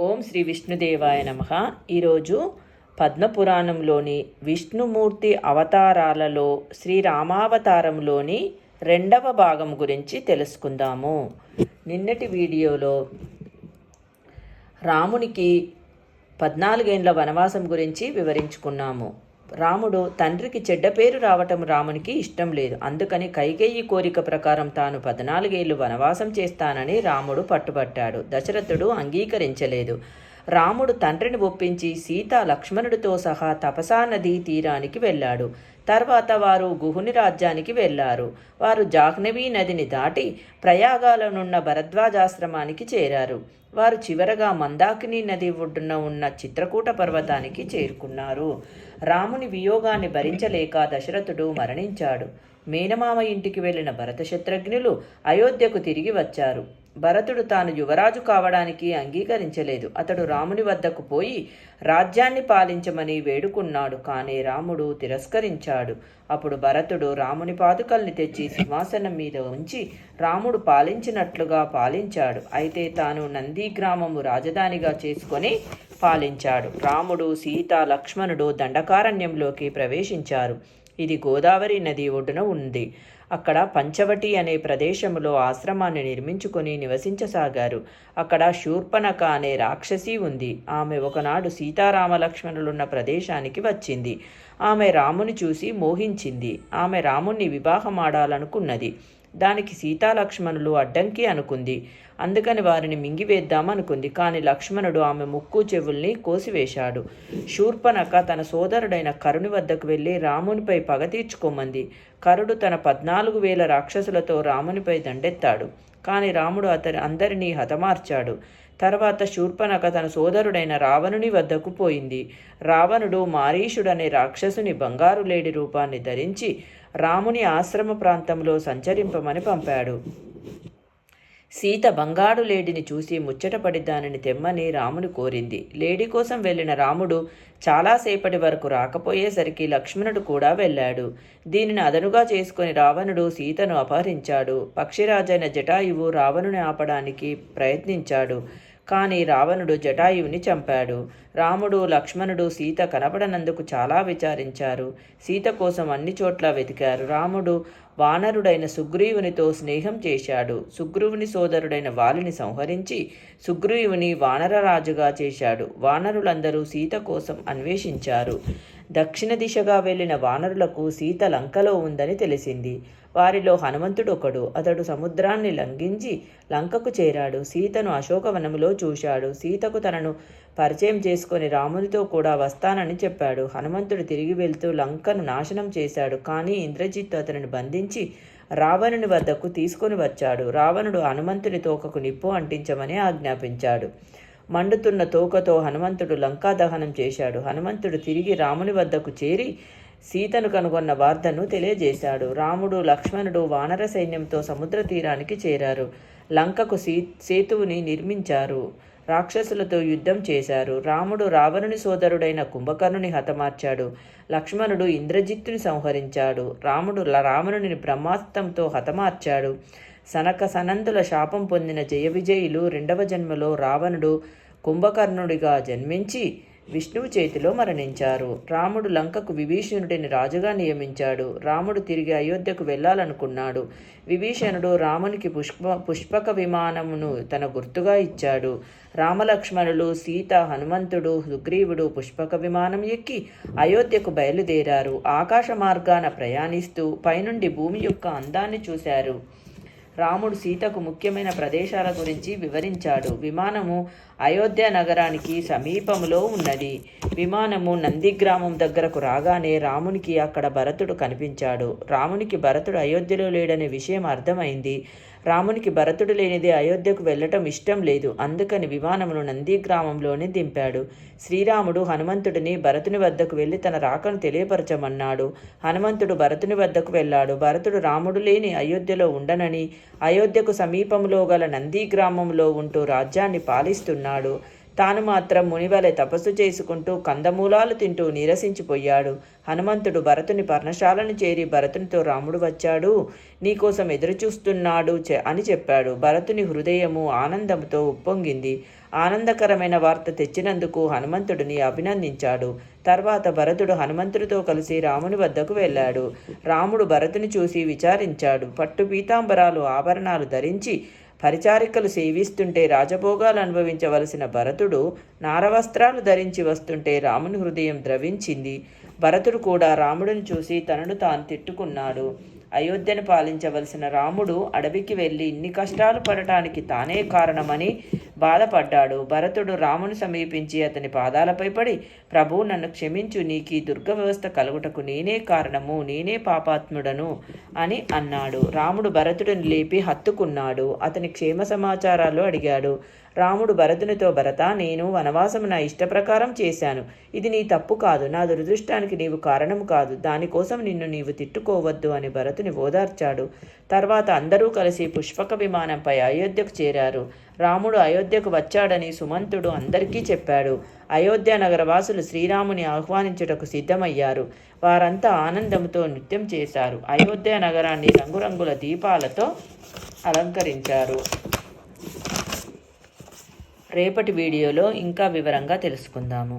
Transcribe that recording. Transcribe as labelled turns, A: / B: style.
A: ఓం శ్రీ విష్ణుదేవాయ నమ. ఈరోజు పద్మపురాణంలోని విష్ణుమూర్తి అవతారాలలో శ్రీరామావతారంలోని రెండవ భాగం గురించి తెలుసుకుందాము. నిన్నటి వీడియోలో రామునికి పద్నాలుగేండ్ల వనవాసం గురించి వివరించుకున్నాము. రాముడు తండ్రికి చెడ్డ పేరు రావటం రామునికి ఇష్టం లేదు. అందుకని కైకేయి కోరిక ప్రకారం తాను పద్నాలుగేళ్ళు వనవాసం చేస్తానని రాముడు పట్టుబట్టాడు. దశరథుడు అంగీకరించలేదు. రాముడు తండ్రిని ఒప్పించి సీత లక్ష్మణుడితో సహా తపసా నదీ తీరానికి వెళ్ళాడు. తర్వాత వారు గుహుని రాజ్యానికి వెళ్ళారు. వారు జాహ్నవీ నదిని దాటి ప్రయాగాలనున్న భరద్వాజాశ్రమానికి చేరారు. వారు చివరగా మందాకిని నది ఒడ్డున ఉన్న చిత్రకూట పర్వతానికి చేరుకున్నారు. రాముని వియోగాన్ని భరించలేక దశరథుడు మరణించాడు. మేనమామ ఇంటికి వెళ్ళిన భరత శత్రుఘ్నులు అయోధ్యకు తిరిగి వచ్చారు. భరతుడు తాను యువరాజు కావడానికి అంగీకరించలేదు. అతడు రాముని వద్దకు పోయి రాజ్యాన్ని పాలించమని వేడుకున్నాడు. కానీ రాముడు తిరస్కరించాడు. అప్పుడు భరతుడు రాముని పాదుకల్ని తెచ్చి సింహాసనం మీద ఉంచి రాముడు పాలించినట్లుగా పాలించాడు. అయితే తాను నంది గ్రామము రాజధానిగా చేసుకొని పాలించాడు. రాముడు సీత లక్ష్మణుడు దండకారణ్యంలోకి ప్రవేశించారు. ఇది గోదావరి నది ఒడ్డున ఉంది. అక్కడ పంచవటి అనే ప్రదేశంలో ఆశ్రమాన్ని నిర్మించుకొని నివసించసాగారు. అక్కడ శూర్పణక అనే రాక్షసి ఉంది. ఆమె ఒకనాడు సీతారామలక్ష్మణులున్న ప్రదేశానికి వచ్చింది. ఆమె రాముని చూసి మోహించింది. ఆమె రాముణ్ణి వివాహమాడాలనుకున్నది. దానికి సీతాలక్ష్మణులు అడ్డంకి అనుకుంది. అందుకని వారిని మింగివేద్దామనుకుంది కానీ లక్ష్మణుడు ఆమె ముక్కు చెవుల్ని కోసివేశాడు. శూర్పనక తన సోదరుడైన కరుని వద్దకు వెళ్ళి రామునిపై పగ తీర్చుకోమంది. కరుడు తన పద్నాలుగు వేల రాక్షసులతో రామునిపై దండెత్తాడు. కానీ రాముడు అతని అందరినీ హతమార్చాడు. తర్వాత శూర్పనక తన సోదరుడైన రావణుని వద్దకు పోయింది. రావణుడు మారీషుడనే రాక్షసుని బంగారు లేడి రూపాన్ని ధరించి రాముని ఆశ్రమ ప్రాంతంలో సంచరింపమని పంపాడు. సీత బంగారు లేడిని చూసి ముచ్చటపడి దానిని తెమ్మని రాముని కోరింది. లేడి కోసం వెళ్ళిన రాముడు చాలాసేపటి వరకు రాకపోయేసరికి లక్ష్మణుడు కూడా వెళ్ళాడు. దీనిని అదనుగా చేసుకుని రావణుడు సీతను అపహరించాడు. పక్షిరాజైన జటాయువు రావణుని ఆపడానికి ప్రయత్నించాడు. కానీ రావణుడు జటాయువుని చంపాడు. రాముడు లక్ష్మణుడు సీత కనపడనందుకు చాలా విచారించారు. సీత కోసం అన్ని చోట్ల వెతికారు. రాముడు వానరుడైన సుగ్రీవునితో స్నేహం చేశాడు. సుగ్రీవుని సోదరుడైన వాలిని సంహరించి సుగ్రీవుని వానరరాజుగా చేశాడు. వానరులందరూ సీత కోసం అన్వేషించారు. దక్షిణ దిశగా వెళ్ళిన వానరులకు సీత లంకలో ఉందని తెలిసింది. వారిలో హనుమంతుడు ఒకడు అతడు సముద్రాన్ని లంఘించి లంకకు చేరాడు. సీతను అశోకవనములో చూశాడు. సీతకు తనను పరిచయం చేసుకొని రామునితో కూడా వస్తానని చెప్పాడు. హనుమంతుడు తిరిగి వెళ్తూ లంకను నాశనం చేశాడు. కానీ ఇంద్రజిత్తు అతనిని బంధించి రావణుని వద్దకు తీసుకొని వచ్చాడు. రావణుడు హనుమంతుని తోకకు నిప్పు అంటించమని ఆజ్ఞాపించాడు. మండుతున్న తోకతో హనుమంతుడు లంకా దహనం చేశాడు. హనుమంతుడు తిరిగి రాముని వద్దకు చేరి సీతను కనుగొన్న వార్తను తెలియజేశాడు. రాముడు లక్ష్మణుడు వానర సైన్యంతో సముద్ర తీరానికి చేరారు. లంకకు సీ సేతువుని నిర్మించారు. రాక్షసులతో యుద్ధం చేశారు. రాముడు రావణుని సోదరుడైన కుంభకర్ణుని హతమార్చాడు. లక్ష్మణుడు ఇంద్రజిత్తుని సంహరించాడు. రాముడు రావణుని బ్రహ్మాస్తంతో హతమార్చాడు. సనక సనందుల శాపం పొందిన జయ విజయులు రెండవ జన్మలో రావణుడు కుంభకర్ణుడిగా జన్మించి విష్ణువు చేతిలో మరణించారు. రాముడు లంకకు విభీషణుడిని రాజుగా నియమించాడు. రాముడు తిరిగి అయోధ్యకు వెళ్ళాలనుకున్నాడు. విభీషణుడు రామునికి పుష్ప పుష్పక విమానమును తన గుర్తుగా ఇచ్చాడు. రామలక్ష్మణులు సీత హనుమంతుడు సుగ్రీవుడు పుష్పక విమానం ఎక్కి అయోధ్యకు బయలుదేరారు. ఆకాశ మార్గాన ప్రయాణిస్తూ పైనుండి భూమి యొక్క అందాన్ని చూశారు. రాముడు సీతకు ముఖ్యమైన ప్రదేశాల గురించి వివరించాడు. విమానము అయోధ్య నగరానికి సమీపంలో ఉన్నది. విమానము నందిగ్రామం దగ్గరకు రాగానే రామునికి అక్కడ భరతుడు కనిపించాడు. రామునికి భరతుడు అయోధ్యలో లేడనే విషయం అర్థమైంది. రామునికి భరతుడు లేనిదే అయోధ్యకు వెళ్ళటం ఇష్టం లేదు. అందుకని విమానమును నందిగ్రామంలోనే దింపాడు. శ్రీరాముడు హనుమంతుడిని భరతుని వద్దకు వెళ్ళి తన రాకను తెలియపరచమన్నాడు. హనుమంతుడు భరతుని వద్దకు వెళ్ళాడు. భరతుడు రాముడు లేని అయోధ్యలో ఉండనని అయోధ్యకు సమీపంలో గల నంది గ్రామంలో ఉంటూ రాజ్యాన్ని పాలిస్తున్నాడు. తాను మాత్రం మునివలె తపస్సు చేసుకుంటూ కందమూలాలు తింటూ నీరసించిపోయాడు. హనుమంతుడు భరతుని పర్ణశాలను చేరి భరతునితో రాముడు వచ్చాడు. నీకోసం ఎదురుచూస్తున్నాడు చె అని చెప్పాడు. భరతుని హృదయము ఆనందంతో ఉప్పొంగింది. ఆనందకరమైన వార్త తెచ్చినందుకు హనుమంతుడిని అభినందించాడు. తర్వాత భరతుడు హనుమంతుడితో కలిసి రాముని వద్దకు వెళ్ళాడు. రాముడు భరతుని చూసి విచారించాడు. పట్టు పీతాంబరాలు ఆభరణాలు ధరించి పరిచారికలు సేవిస్తుంటే రాజభోగాలు అనుభవించవలసిన భరతుడు నారవస్త్రాలు ధరించి వస్తుంటే రాముని హృదయం ద్రవించింది. భరతుడు కూడా రాముడిని చూసి తనను తాను తిట్టుకున్నాడు. అయోధ్యను పాలించవలసిన రాముడు అడవికి వెళ్ళి ఇన్ని కష్టాలు పడటానికి తానే కారణమని బాధపడ్డాడు. భరతుడు రాముని సమీపించి అతని పాదాలపై పడి ప్రభు నన్ను క్షమించు. నీకు ఈ దుర్గ వ్యవస్థ కలుగుటకు నేనే కారణము. నేనే పాపాత్ముడను అని అన్నాడు. రాముడు భరతుడిని లేపి హత్తుకున్నాడు. అతని క్షేమ సమాచారాలు అడిగాడు. రాముడు భరతునితో భరత నేను వనవాసం నా ఇష్టప్రకారం చేశాను. ఇది నీ తప్పు కాదు నా దురదృష్టానికి నీవు కారణం కాదు. దానికోసం నిన్ను నీవు తిట్టుకోవద్దు అని భరతుని ఓదార్చాడు. తర్వాత అందరూ కలిసి పుష్పక విమానంపై అయోధ్యకు చేరారు. రాముడు అయోధ్యకు వచ్చాడని సుమంతుడు అందరికీ చెప్పాడు. అయోధ్య నగరవాసులు శ్రీరాముని ఆహ్వానించుటకు సిద్ధమయ్యారు. వారంతా ఆనందంతో నృత్యం చేశారు. అయోధ్య నగరాన్ని రంగురంగుల దీపాలతో అలంకరించారు. రేపటి వీడియోలో ఇంకా వివరంగా తెలుసుకుందాము.